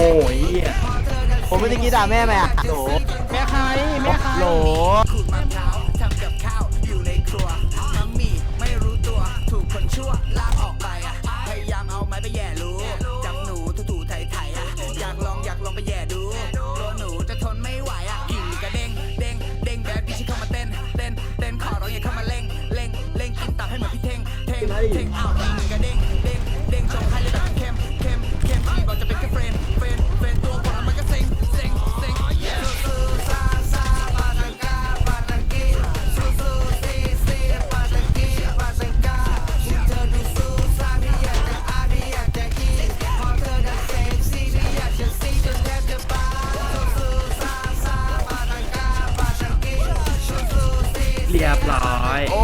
โอ้ยผมไม่ได้กินด่าแม่ไหมอะโหแม่ใครแม่ใครโหลเฮ้ย รียบร้อย โอ้